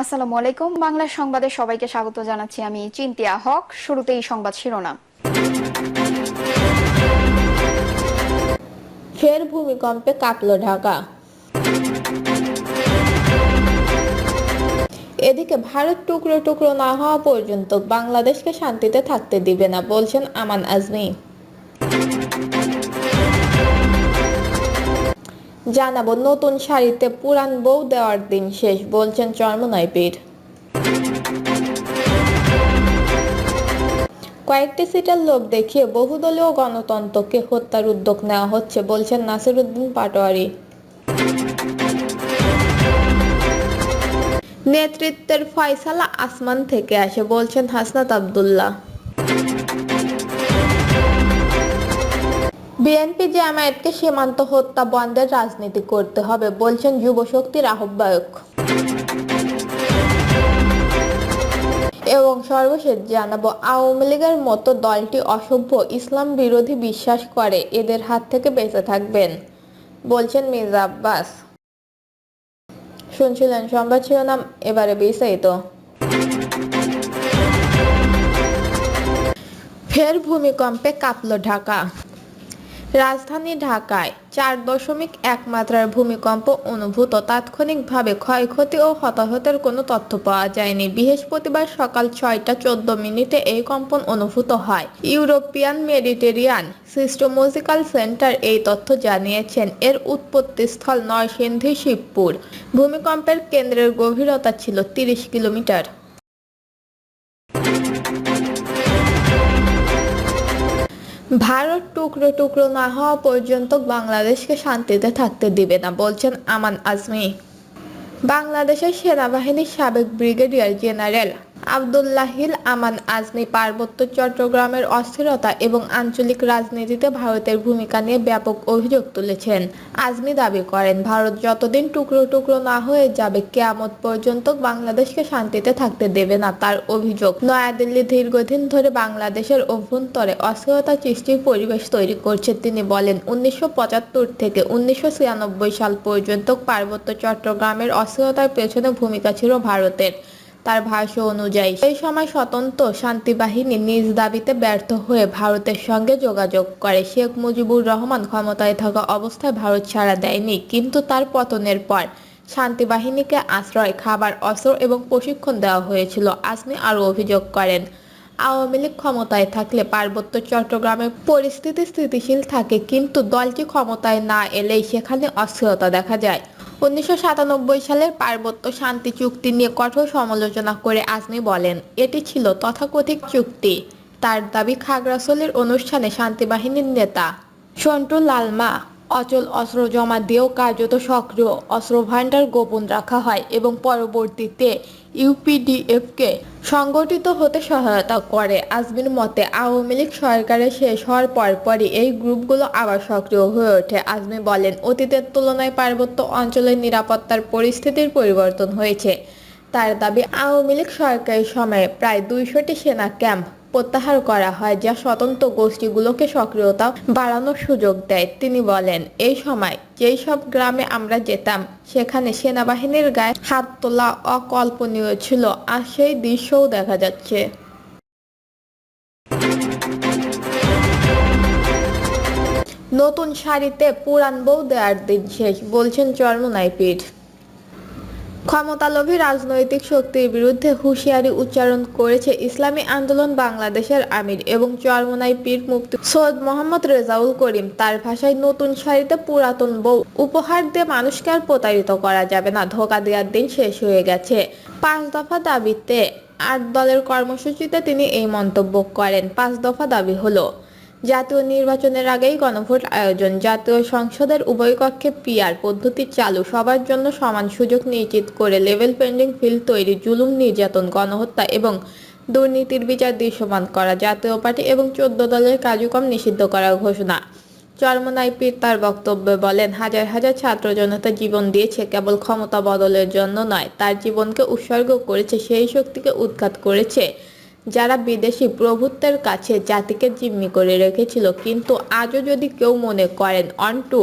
আসসালামু আলাইকুম। বাংলা সংবাদে সবাইকে স্বাগত জানাচ্ছি আমি চিন্তিয়া হক। শুরুতেই সংবাদ শিরোনাম। ফের ভূমিকম্পে কাঁপল ঢাকা। এদিকে ভারত টুকরো টুকরো না হওয়া পর্যন্ত বাংলাদেশকে শান্তিতে থাকতে দিবে না বলছেন আমান আজমি। জানাব, নতুন শাড়িতে পুরান বউ দেওয়ার দিন শেষ, বলছেন চর্মনয় পীর। কয়েকটি সিটের লোভ দেখিয়ে বহুদলীয় গণতন্ত্রকে হত্যার উদ্যোগ নেওয়া হচ্ছে, বলছেন নাসিরুদ্দিন পাটোয়ারি। নেতৃত্বের ফয়সালা আসমান থেকে আসে, বলছেন হাসনাত আব্দুল্লাহ। বিএনপি জামায়াতকে সীমান্ত হত্যা বন্ধের রাজনীতি করতে হবে বলছেন যুব শক্তির আহ্বায়ক। এবং সর্বশেষ জানাব, আওয়ামী লীগের মতো দলটি অসভ্য ইসলাম বিরোধী বিশ্বাস করে, এদের হাত থেকে বেঁচে থাকবেন, বলছেন মির্জা আব্বাস। শুনছিলেন সংবাদ শিরোনাম, এবারে বিস্তারিত। ফের ভূমিকম্পে কাঁপল ঢাকা। রাজধানী ঢাকায় চার দশমিক এক মাত্রার ভূমিকম্প অনুভূত। তাৎক্ষণিকভাবে ক্ষয়ক্ষতি ও হতাহতের কোনো তথ্য পাওয়া যায়নি। বৃহস্পতিবার সকাল ছয়টা চোদ্দ মিনিটে এই কম্পন অনুভূত হয়। ইউরোপিয়ান মেডিটেরিয়ান সিস্টোমোজিক্যাল সেন্টার এই তথ্য জানিয়েছেন। এর উৎপত্তিস্থল নরসিংদী শিবপুর। ভূমিকম্পের কেন্দ্রের গভীরতা ছিল তিরিশ কিলোমিটার। ভারত টুকরো টুকরো না হওয়া পর্যন্ত বাংলাদেশকে শান্তিতে থাকতে দিবে না, বলছেন আমান আজমি। বাংলাদেশের সেনাবাহিনীর সাবেক ব্রিগেডিয়ার জেনারেল আবদুল্লাহিল আমান আজমি পার্বত্য চট্টগ্রামের অস্থিরতা এবং আঞ্চলিক রাজনীতিতে ভারতের ভূমিকা নিয়ে ব্যাপক অভিযোগ তুলেছেন। আজমি দাবি করেন, ভারত যতদিন টুকরো টুকরো না হয়ে যাবে, কেয়ামত পর্যন্ত বাংলাদেশকে শান্তিতে থাকতে দেবে না। তার অভিযোগ, নয়াদিল্লি দীর্ঘদিন ধরে বাংলাদেশের অভ্যন্তরে অস্থিরতা সৃষ্টির পরিবেশ তৈরি করছে। তিনি বলেন, উনিশশো পঁচাত্তর থেকে উনিশশো ছিয়ানব্বই সাল পর্যন্ত পার্বত্য চট্টগ্রামের অস্থিরতার পেছনে ভূমিকা ছিল ভারতের। তার ভাষ্য অনুযায়ী, সেই সময় স্বতন্ত্র শান্তি বাহিনী নিজ দাবিতে ব্যর্থ হয়ে ভারতের সঙ্গে যোগাযোগ করে। শেখ মুজিবুর রহমান ক্ষমতায় থাকা অবস্থায় ভারত ছাড়া দেয়নি, কিন্তু তার পতনের পর শান্তি বাহিনীকে আশ্রয়, খাবার, অস্ত্র এবং প্রশিক্ষণ দেওয়া হয়েছিল। আসমি আরও অভিযোগ করেন, আওয়ামী লীগ ক্ষমতায় থাকলে পার্বত্য চট্টগ্রামের পরিস্থিতি স্থিতিশীল থাকে, কিন্তু দলটি ক্ষমতায় না এলেই সেখানে অস্থিরতা দেখা যায়। উনিশশো সাতানব্বই সালের পার্বত্য শান্তি চুক্তি নিয়ে কঠোর সমালোচনা করে আজমি বলেন, এটি ছিল তথাকথিক চুক্তি। তার দাবি খাগড়াছড়ির অনুষ্ঠানে শান্তি বাহিনীর নেতা সন্টু লালমা অচল অস্ত্র জমা দিয়েও কার্যত সক্রিয় অস্ত্র ভাণ্ডার গোপন রাখা হয় এবং পরবর্তীতে ইউপিডিএফকে সংগঠিত হতে সহায়তা করে। আজমির মতে, আওয়ামী লীগ সরকারের শেষ হওয়ার পরপরই এই গ্রুপগুলো আবার সক্রিয় হয়ে ওঠে। আজমি বলেন, অতীতের তুলনায় পার্বত্য অঞ্চলের নিরাপত্তার পরিস্থিতির পরিবর্তন হয়েছে। তার দাবি, আওয়ামী লীগ সরকারের সময়ে প্রায় দুইশোটি সেনা ক্যাম্প প্রত্যাহার করা হয়, যা স্বতন্ত্র গোষ্ঠীগুলোকে সক্রিয়তা বাড়ানোর সুযোগ দেয়। তিনি বলেন, এই সময় যেই সব গ্রামে আমরা যেতাম, সেখানে সেনাবাহিনীর গায়ে হাত তোলা অকল্পনীয় ছিল, আর সেই দৃশ্যও দেখা যাচ্ছে। নতুন শাড়িতে পুরান বউ দেওয়ার দিন শেষ, বলছেন চর্মনাই পীঠ ক্ষমতালোভী রাজনৈতিক শক্তির বিরুদ্ধে হুঁশিয়ারি উচ্চারণ করেছে ইসলামী আন্দোলন বাংলাদেশের আমির এবং চরমনাই পীর মুক্তি সৈয়দ মোহাম্মদ রেজাউল করিম। তার ভাষায় নতুন শাড়িতে পুরাতন বউ উপহার দিয়ে মানুষকে আর প্রতারিত করা যাবে না। ধোকা দেওয়ার দিন শেষ হয়ে গেছে। পাঁচ দফা দাবিতে আট দলের কর্মসূচিতে তিনি এই মন্তব্য করেন। পাঁচ দফা দাবি হলো জাতীয় নির্বাচনের আগেই গণভোট আয়োজন। জাতীয় সংসদের উভয় কক্ষে পিআর পদ্ধতি চালু। সবার জন্য সমান সুযোগ নিশ্চিত করে লেভেল পেন্ডিং ফিল্ড তৈরি, জুলুম নির্যাতন, গণহত্যা এবং দুর্নীতির বিচার দৃশ্যমান করা, জাতীয় পার্টি এবং চোদ্দ দলের কার্যক্রম নিষিদ্ধ করার ঘোষণা। চরমনাই পীর তার বক্তব্যে বলেন, হাজার হাজার ছাত্র জনতা জীবন দিয়েছে, কেবল ক্ষমতা বদলের জন্য নয়, তার জীবনকে উৎসর্গ করেছে, সেই শক্তিকে উৎখাত করেছে। যারা বিদেশি প্রভুত্বের কাছে জাতিকে জিম্মি করে রেখেছিল, কিন্তু আজও যদি কেউ মনে করেন, অন্টু,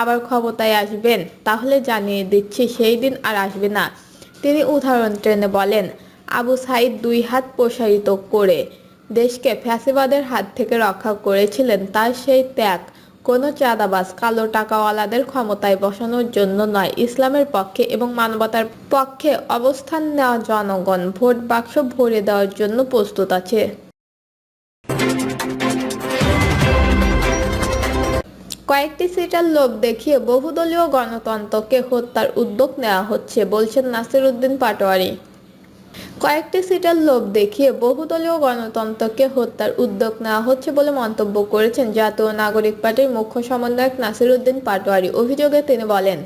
আবার ক্ষমতায় আসবেন, তাহলে জানিয়ে দিচ্ছি সেই দিন আর আসবে না। তিনি উদাহরণ ট্রেনে বলেন, আবু সাইদ দুই হাত প্রসারিত করে দেশকে ফ্যাসিবাদের হাত থেকে রক্ষা করেছিলেন, তার সেই ত্যাগ কোনো চাঁদাবাজ কালো টাকাওয়ালাদের ক্ষমতায় বসানোর জন্য নয়। ইসলামের পক্ষে এবং মানবতার পক্ষে অবস্থান নেওয়া জনগণ ভোট বাক্স ভরে দেওয়ার জন্য প্রস্তুত আছে। কয়েকটি সিটের লোভ দেখিয়ে বহুদলীয় গণতন্ত্রকে হত্যার উদ্যোগ নেওয়া হচ্ছে, বলছেন নাসির উদ্দিন পাটোয়ারি। কয়েকটি সিটের লোভ দেখিয়ে বহুদলীয় গণতন্ত্রকে হত্যার উদ্যোগ নেওয়া হচ্ছে বলে মন্তব্য করেছেন জাতীয় নাগরিক পার্টির মুখ্য সমন্বয়ক নাসির উদ্দিন পাটোয়ারি। অভিযোগে তিনি বলেন,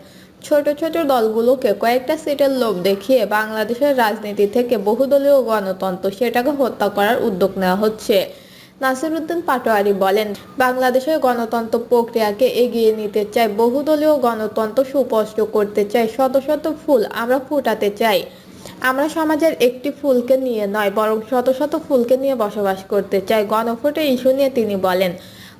ছোট ছোট দলগুলোকে কয়েকটা সিটের লোভ দেখিয়ে বাংলাদেশের রাজনীতি থেকে বহুদলীয় গণতন্ত্র সেটাকে হত্যা করার উদ্যোগ নেওয়া হচ্ছে। নাসিরুদ্দিন পাটোয়ারি বলেন, বাংলাদেশের গণতন্ত্র প্রক্রিয়াকে এগিয়ে নিতে চাই, বহুদলীয় গণতন্ত্র সুস্পষ্ট করতে চাই, শত শত ফুল আমরা ফুটাতে চাই। আমরা সমাজের একটি ফুলকে নিয়ে নয়, বরং শত শত ফুলকে নিয়ে বসবাস করতে চাই। গণভোটের ইস্যু নিয়ে তিনি বলেন,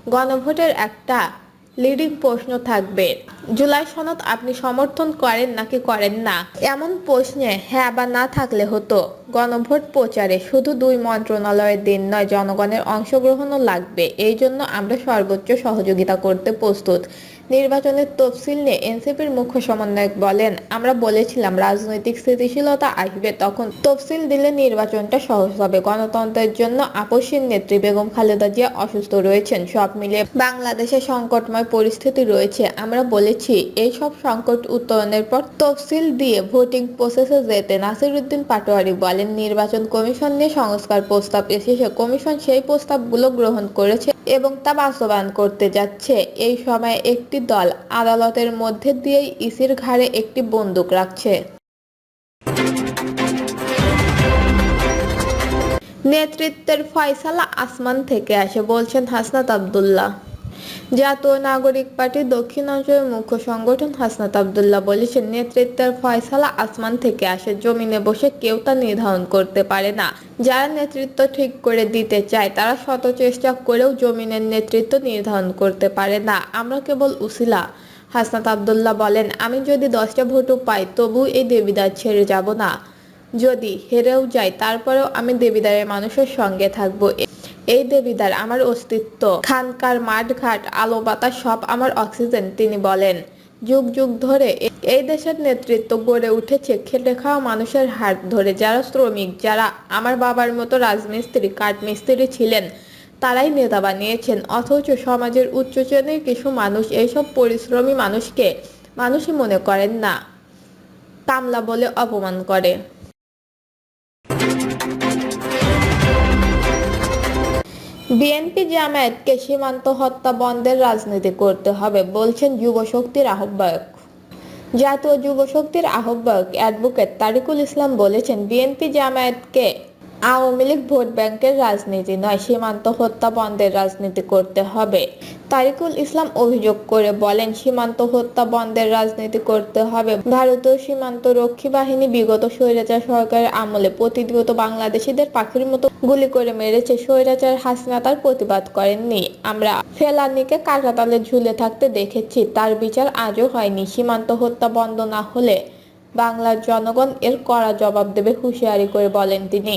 গণভোটের একটা লিডিং প্রশ্ন থাকবে। জুলাই সনদ আপনি সমর্থন করেন নাকি করেন না? এমন প্রশ্নে হ্যাঁ বা না থাকলে হতো। গণভোট প্রচারে শুধু দুই মন্ত্রণালয়ের দিন নয়, জনগণের অংশগ্রহণও লাগবে। এই জন্য আমরা সর্বোচ্চ সহযোগিতা করতে প্রস্তুত। নির্বাচনের তফসিল নিয়ে এনসিপির মুখ্য সমন্বয়ক বলেন, আমরা বলেছিলাম রাজনৈতিক স্থিতিশীলতা আসবে, তখন তফসিল দিলে নির্বাচনটা সহজ হবে। গণতন্ত্রের জন্য আপসীর নেত্রী বেগম খালেদা জিয়া অসুস্থ রয়েছেন। সব মিলিয়ে বাংলাদেশে সংকটময় পরিস্থিতি রয়েছে। আমরা বলেছি এই সব সংকট উত্তরণের পর তফসিল দিয়ে ভোটিং প্রসেসে যেতে নাসিরুদ্দিন পাটোয়ারি বলেন নির্বাচন কমিশন নিয়ে সংস্কার প্রস্তাব এসেছে। কমিশন সেই প্রস্তাবগুলো গ্রহণ করেছে এবং তা বাস্তবায়ন করতে যাচ্ছে। এই সময় একটি দল আদালতের মধ্যে দিয়েই ইসির ঘাড়ে একটি বন্দুক রাখছে। নেতৃত্বের ফয়সালা আসমান থেকে আসে, বলছেন হাসনাত আবদুল্লাহ। জাতীয় নাগরিক পার্টি দক্ষিণাঞ্চলের মুখ্য সংগঠন হাসনাত আবদুল্লাহ বলেছেন, নেতৃত্বের ফয়সালা আসমান থেকে আসে, জমিনে বসে কেউ তা নির্ধারণ করতে পারে না। যারা নেতৃত্ব ঠিক করে দিতে চায়, তারা শত চেষ্টা করেও জমিনের নেতৃত্ব নির্ধারণ করতে পারে না। আমরা কেবল উসিলা, হাসনাত আবদুল্লাহ বলেন, আমি যদি দশটা ভোটও পাই তবু এই দেবিদার ছেড়ে যাব না। যদি হেরেও যাই, তারপরেও আমি দেবিদারের মানুষের সঙ্গে থাকব। এই দেবিদার আমার অস্তিত্ব। খানকার মাঠঘাট, আলো বাতাস, সব আমার অক্সিজেন, তিনি বলেন। যুগ যুগ ধরে এই দেশের নেতৃত্ব গড়ে উঠেছে খেটে খাওয়া মানুষের হাত ধরে। যারা শ্রমিক, যারা আমার বাবার মতো রাজমিস্ত্রি, কাঠমিস্ত্রি ছিলেন, তারাই নেতা বানিয়েছেন। অথচ সমাজের উচ্চ শ্রেণির কিছু মানুষ এইসব পরিশ্রমী মানুষকে মানুষই মনে করেন না। কামলা বলে অপমান করে। বিএনপি জামায়াতকে সীমান্ত হত্যা বন্ধের রাজনীতি করতে হবে, বলছেন যুব শক্তির আহ্বায়ক। জাতীয় যুব শক্তির আহ্বায়ক অ্যাডভোকেট তারিকুল ইসলাম বলেছেন, বিএনপি জামায়াতকে আওয়ামী লীগ ভোট ব্যাংকের রাজনীতি নয়, সীমান্ত হত্যা বন্ধের রাজনীতি করতে হবে। তারিকুল ইসলাম অভিযোগ করে বলেন, সীমান্ত হত্যা বন্ধের রাজনীতি করতে হবে। ভারতীয় সীমান্ত রক্ষী বাহিনী বিগত স্বৈরাচার সরকারের আমলে প্রতিনিয়ত বাংলাদেশিদের পাখির মতো গুলি করে মেরেছে। স্বৈরাচার হাসিনা তার প্রতিবাদ করেননি। আমরা ফেলানিকে কাঁটাতালে ঝুলে থাকতে দেখেছি, তার বিচার আজও হয়নি। সীমান্ত হত্যা বন্ধ না হলে বাংলার জনগণ এর কড়া জবাব দেবে হুঁশিয়ারি করে বলেন তিনি।